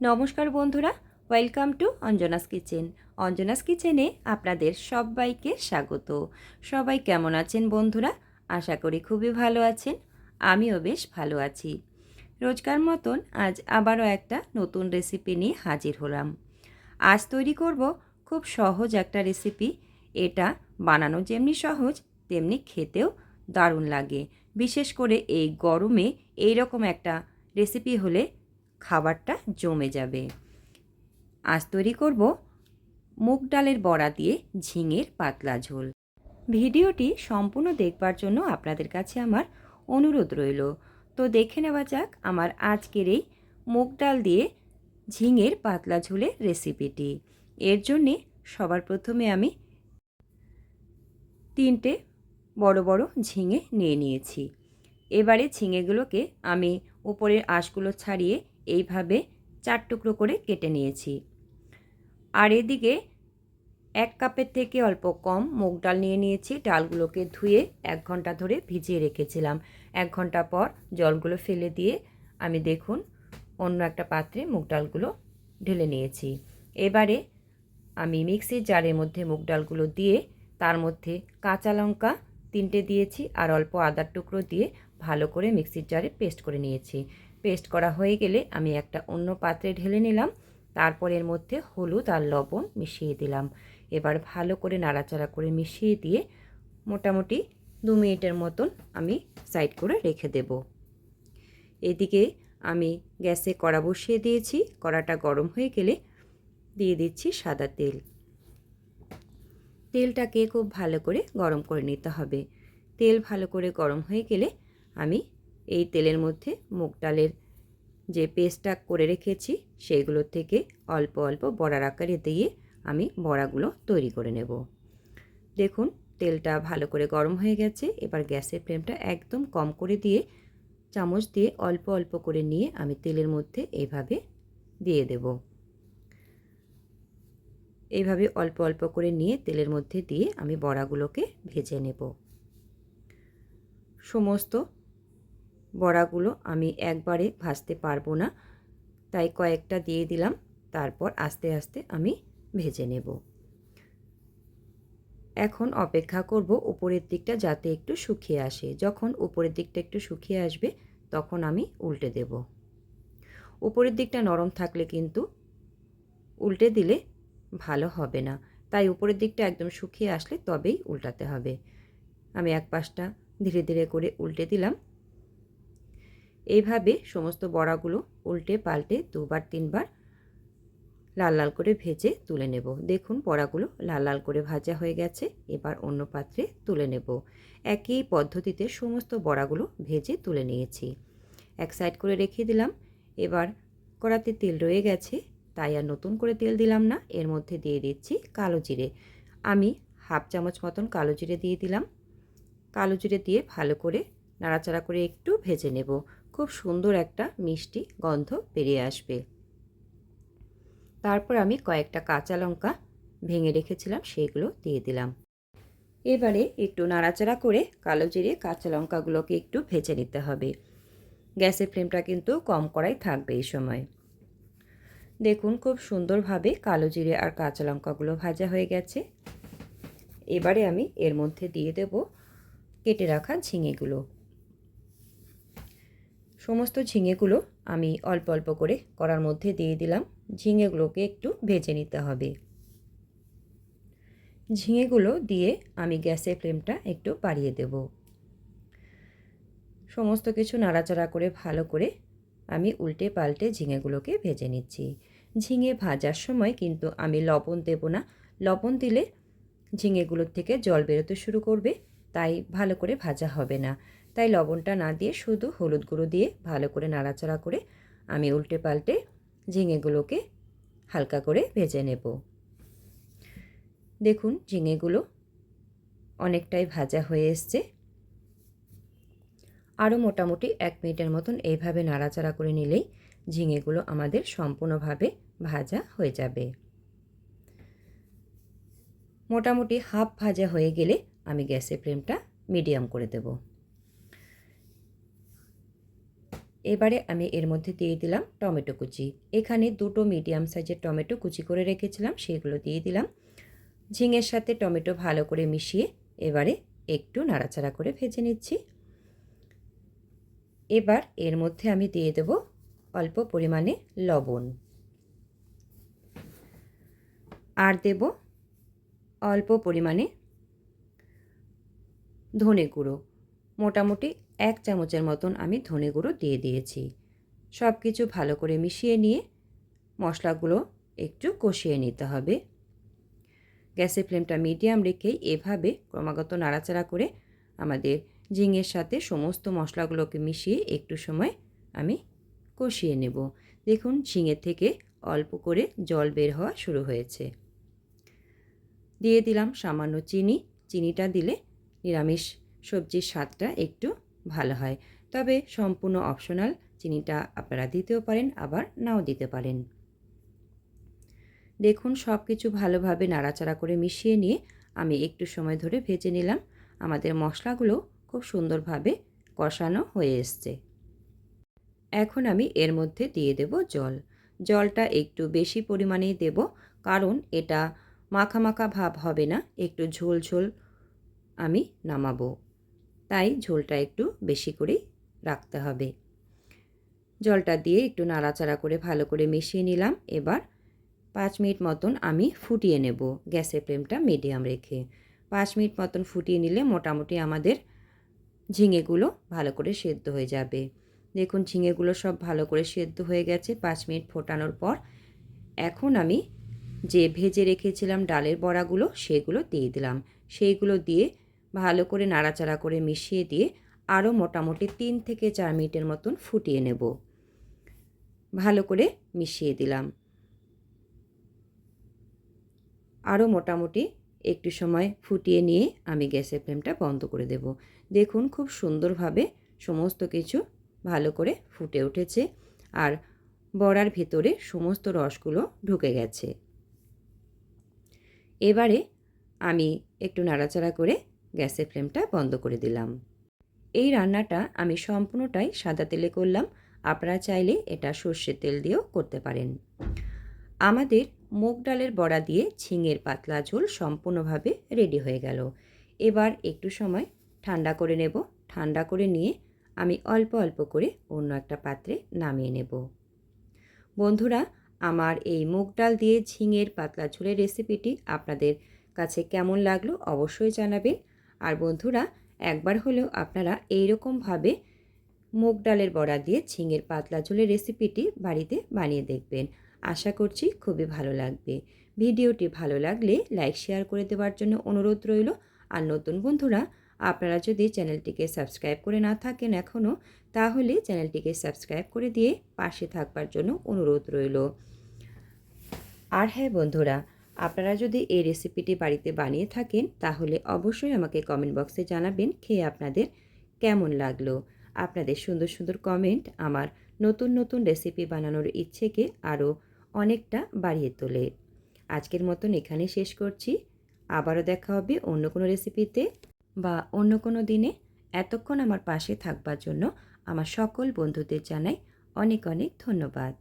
নমস্কার বন্ধুরা welcome to Anjana's kitchen Anjana's কিচেনে আপনাদের সবাইকে স্বাগত। সবাই কেমন আছেন বন্ধুরা? আশা করি খুবই ভালো আছেন, আমিও বেশ ভালো আছি। রোজকার মতন আজ আবারও একটা নতুন রেসিপি নিয়ে হাজির হলাম। আজ তৈরি করব খুব সহজ একটা রেসিপি এটা বানানো যেমনি সহজ, তেমনি খেতেও দারুণ লাগে। বিশেষ করে এই গরমে এই রকম একটা রেসিপি হলে খাবারটা জমে যাবে। আজ তৈরি করব মুগ ডালের বড়া দিয়ে ঝিঙের পাতলা ঝোল। ভিডিওটি সম্পূর্ণ দেখবার জন্য আপনাদের কাছে আমার অনুরোধ রইল। তো দেখে নেওয়া যাক আমার আজকের এই মুগ ডাল দিয়ে ঝিঙের পাতলা ঝোলের রেসিপিটি। এর জন্যে সবার প্রথমে আমি তিনটে বড় বড় ঝিঙে নিয়ে নিয়েছি। এবারে ঝিঙেগুলোকে আমি উপরের আঁশগুলো ছাড়িয়ে এইভাবে চার টুকরো করে কেটে নিয়েছি। আর এদিকে এক কাপের থেকে অল্প কম মুগ ডাল নিয়ে নিয়েছি। ডালগুলোকে ধুয়ে এক ঘণ্টা ধরে ভিজিয়ে রেখেছিলাম। এক ঘণ্টা পর জলগুলো ফেলে দিয়ে আমি দেখুন অন্য একটা পাত্রে মুগ ডালগুলো ঢেলে নিয়েছি। এবারে আমি মিক্সির জারের মধ্যে মুগ ডালগুলো দিয়ে তার মধ্যে কাঁচা লঙ্কা তিনটে দিয়েছি আর অল্প আদার টুকরো দিয়ে ভালো করে মিক্সির জারে পেস্ট করে নিয়েছি। পেস্ট করা হয়ে গেলে আমি একটা অন্য পাত্রে ঢেলে নিলাম। তারপর এর মধ্যে হলুদ আর লবণ মিশিয়ে দিলাম। এবার ভালো করে নাড়াচাড়া করে মিশিয়ে দিয়ে মোটামুটি দু মিনিটের মতন আমি সাইড করে রেখে দেব। এদিকে আমি গ্যাসে কড়া বসিয়ে দিয়েছি। কড়াটা গরম হয়ে গেলে দিয়ে দিচ্ছি সাদা তেল। তেলটাকে খুব ভালো করে গরম করে নিতে হবে। তেল ভালো করে গরম হয়ে গেলে আমি এই তেলের মধ্যে মুগ ডালের যে পেস্টটা করে রেখেছি সেইগুলোর থেকে অল্প অল্প বড়ার আকারে দিয়ে আমি বড়াগুলো তৈরি করে নেব। দেখুন, তেলটা ভালো করে গরম হয়ে গেছে। এবার গ্যাসের ফ্লেমটা একদম কম করে দিয়ে চামচ দিয়ে অল্প অল্প করে নিয়ে আমি তেলের মধ্যে এইভাবে দিয়ে দেব। এইভাবে অল্প অল্প করে নিয়ে তেলের মধ্যে দিয়ে আমি বড়াগুলোকে ভেজে নেব। সমস্ত বড়াগুলো আমি একবারে ভাজতে পারব না। তাই কয়েকটা দিয়ে দিলাম, তারপর আস্তে আস্তে আমি ভেজে নেব। এখন অপেক্ষা করব উপরের দিকটা যাতে একটু শুকিয়ে আসে। যখন উপরের দিকটা একটু শুকিয়ে আসবে, তখন আমি উল্টে দেব। উপরের দিকটা নরম থাকলে কিন্তু উল্টে দিলে ভালো হবে না। তাই উপরের দিকটা একদম শুকিয়ে আসলে তবেই উল্টাতে হবে। আমি এক পাশটা ধীরে ধীরে করে উল্টে দিলাম। এইভাবে সমস্ত বড়াগুলো উল্টে পাল্টে দুবার, তিনবার লাল লাল করে ভেজে তুলে নেব। দেখুন বড়াগুলো লাল লাল করে ভাজা হয়ে গেছে। এবার অন্য পাত্রে তুলে নেব। একই পদ্ধতিতে সমস্ত বড়াগুলো ভেজে তুলে নিয়েছি। এক সাইড করে রেখে দিলাম। এবার কড়াতে তেল রয়ে গেছে, তাই আর নতুন করে তেল দিলাম না। এর মধ্যে দিয়ে দিচ্ছি কালো জিরে। আমি হাফ চামচ মতন কালো জিরে দিয়ে দিলাম। কালো জিরে দিয়ে ভালো করে নাড়াচাড়া করে একটু ভেজে নেব। খুব সুন্দর একটা মিষ্টি গন্ধ বেরিয়ে আসবে। তারপর আমি কয়েকটা কাঁচা লঙ্কা ভেঙে রেখেছিলাম, সেইগুলো দিয়ে দিলাম। এবারে একটু নাড়াচাড়া করে কালো জিরে কাঁচা লঙ্কাগুলোকে একটু ভেজে নিতে হবে। গ্যাসের ফ্লেমটা কিন্তু কম করাই থাকবে এই সময়। দেখুন খুব সুন্দরভাবে কালো জিরে আর কাঁচা লঙ্কাগুলো ভাজা হয়ে গেছে। এবারে আমি এর মধ্যে দিয়ে দেব কেটে রাখা ঝিঙেগুলো। সমস্ত ঝিঙেগুলো আমি অল্প অল্প করে করার মধ্যে দিয়ে দিলাম। ঝিঙেগুলোকে একটু ভেজে নিতে হবে। ঝিঙেগুলো দিয়ে আমি গ্যাসের ফ্লেমটা একটু বাড়িয়ে দেব। সমস্ত কিছু নাড়াচাড়া করে ভালো করে আমি উল্টে পাল্টে ঝিঙেগুলোকে ভেজে নিচ্ছি। ঝিঙে ভাজার সময় কিন্তু আমি লবণ দেব না। লবণ দিলে ঝিঙেগুলোর থেকে জল বেরোতে শুরু করবে। তাই ভালো করে ভাজা হবে না। তাই লবণটা না দিয়ে শুধু হলুদ গুঁড়ো দিয়ে ভালো করে নাড়াচাড়া করে আমি উল্টে পাল্টে ঝিঙেগুলোকে হালকা করে ভেজে নেব। দেখুন ঝিঙেগুলো অনেকটাই ভাজা হয়ে এসছে। আরও মোটামুটি এক মিনিটের মতন এইভাবে নাড়াচাড়া করে নিলেই ঝিঙেগুলো আমাদের সম্পূর্ণভাবে ভাজা হয়ে যাবে। মোটামুটি হাফ ভাজা হয়ে গেলে আমি গ্যাসের ফ্লেমটা মিডিয়াম করে দেব। এবারে আমি এর মধ্যে দিয়ে দিলাম টমেটো কুচি। এখানে দুটো মিডিয়াম সাইজের টমেটো কুচি করে রেখেছিলাম, সেগুলো দিয়ে দিলাম। ঝিঙের সাথে টমেটো ভালো করে মিশিয়ে এবারে একটু নাড়াচাড়া করে ভেজে নিচ্ছি। এবার এর মধ্যে আমি দিয়ে দেব অল্প পরিমাণে লবণ। আর দেব অল্প পরিমাণে ধনে গুঁড়ো। মোটামুটি এক চামচের মতন আমি ধনে গুঁড়ো দিয়ে দিয়েছি। সব কিছু ভালো করে মিশিয়ে নিয়ে মশলাগুলো একটু কষিয়ে নিতে হবে। গ্যাসের ফ্লেমটা মিডিয়াম রেখেই এভাবে ক্রমাগত নাড়াচাড়া করে আমাদের ঝিঙের সাথে সমস্ত মশলাগুলোকে মিশিয়ে একটু সময় আমি কষিয়ে নেব। দেখুন ঝিঙের থেকে অল্প করে জল বের হওয়া শুরু হয়েছে। দিয়ে দিলাম সামান্য চিনি। চিনিটা দিলে নিরামিষ সবজির স্বাদটা একটু ভালো হয়। তবে সম্পূর্ণ অপশনাল চিনিটা আপনারা দিতেও পারেন, আবার নাও দিতে পারেন। দেখুন সব কিছু ভালোভাবে নাড়াচাড়া করে মিশিয়ে নিয়ে আমি একটু সময় ধরে ভেজে নিলাম। আমাদের মশলাগুলো খুব সুন্দরভাবে কষানো হয়ে এসছে। এখন আমি এর মধ্যে দিয়ে দেব জল। জলটা একটু বেশি পরিমাণেই দেব, কারণ এটা মাখা মাখা ভাব হবে না, একটু ঝোল ঝোল আমি নামাবো। তাই ঝোলটা একটু বেশি করেই রাখতে হবে। জলটা দিয়ে একটু নাড়াচাড়া করে ভালো করে মিশিয়ে নিলাম। এবার পাঁচ মিনিট মতন আমি ফুটিয়ে নেব গ্যাসের ফ্লেমটা মিডিয়াম রেখে। পাঁচ মিনিট মতন ফুটিয়ে নিলে মোটামুটি আমাদের ঝিঙেগুলো ভালো করে সেদ্ধ হয়ে যাবে। দেখুন ঝিঙেগুলো সব ভালো করে সেদ্ধ হয়ে গেছে পাঁচ মিনিট ফোটানোর পর। এখন আমি যে ভেজে রেখেছিলাম ডালের বড়াগুলো সেগুলো দিয়ে দিলাম। সেইগুলো দিয়ে ভালো করে নাড়াচাড়া করে মিশিয়ে দিয়ে আরও মোটামুটি তিন থেকে চার মিনিটের মতন ফুটিয়ে নেব। ভালো করে মিশিয়ে দিলাম। আরও মোটামুটি একটু সময় ফুটিয়ে নিয়ে আমি গ্যাসের ফ্লেমটা বন্ধ করে দেব। দেখুন খুব সুন্দরভাবে সমস্ত কিছু ভালো করে ফুটে উঠেছে আর বড়ার ভেতরে সমস্ত রসগুলো ঢুকে গেছে। এবারে আমি একটু নাড়াচাড়া করে গ্যাসের ফ্লেমটা বন্ধ করে দিলাম। এই রান্নাটা আমি সম্পূর্ণটাই সাদা তেলে করলাম। আপনারা চাইলে এটা সর্ষের তেল দিয়েও করতে পারেন। আমাদের মুগ ডালের বড়া দিয়ে ঝিঙের পাতলা ঝোল সম্পূর্ণভাবে রেডি হয়ে গেল। এবার একটু সময় ঠান্ডা করে নেব। ঠান্ডা করে নিয়ে আমি অল্প অল্প করে অন্য একটা পাত্রে নামিয়ে নেব। বন্ধুরা, আমার এই মুগ ডাল দিয়ে ঝিঙের পাতলা ঝোলের রেসিপিটি আপনাদের কাছে কেমন লাগল অবশ্যই জানাবেন। আর বন্ধুরা, একবার হলেও আপনারা এইরকমভাবে মুগ ডালের বড়া দিয়ে ঝিঙের পাতলা ঝোলের রেসিপিটি বাড়িতে বানিয়ে দেখবেন। আশা করছি খুবই ভালো লাগবে। ভিডিওটি ভালো লাগলে লাইক, শেয়ার করে দেওয়ার জন্য অনুরোধ রইল। আর নতুন বন্ধুরা, আপনারা যদি চ্যানেলটিকে সাবস্ক্রাইব করে না থাকেন এখনও, তাহলে চ্যানেলটিকে সাবস্ক্রাইব করে দিয়ে পাশে থাকবার জন্য অনুরোধ রইল। আর হ্যাঁ বন্ধুরা আপনারা যদি এই রেসিপিটি বাড়িতে বানিয়ে থাকেন, তাহলে অবশ্যই আমাকে কমেন্ট বক্সে জানাবেন, খেয়ে আপনাদের কেমন লাগল? আপনাদের সুন্দর সুন্দর কমেন্ট আমার নতুন নতুন রেসিপি বানানোর ইচ্ছেকে আরও অনেকটা বাড়িয়ে তোলে। আজকের মতন এখানে শেষ করছি। আবারও দেখা হবে অন্য কোনো রেসিপিতে বা অন্য কোনো দিনে। এতক্ষণ আমার পাশে থাকবার জন্য আমার সকল বন্ধুদের জানাই অনেক অনেক ধন্যবাদ।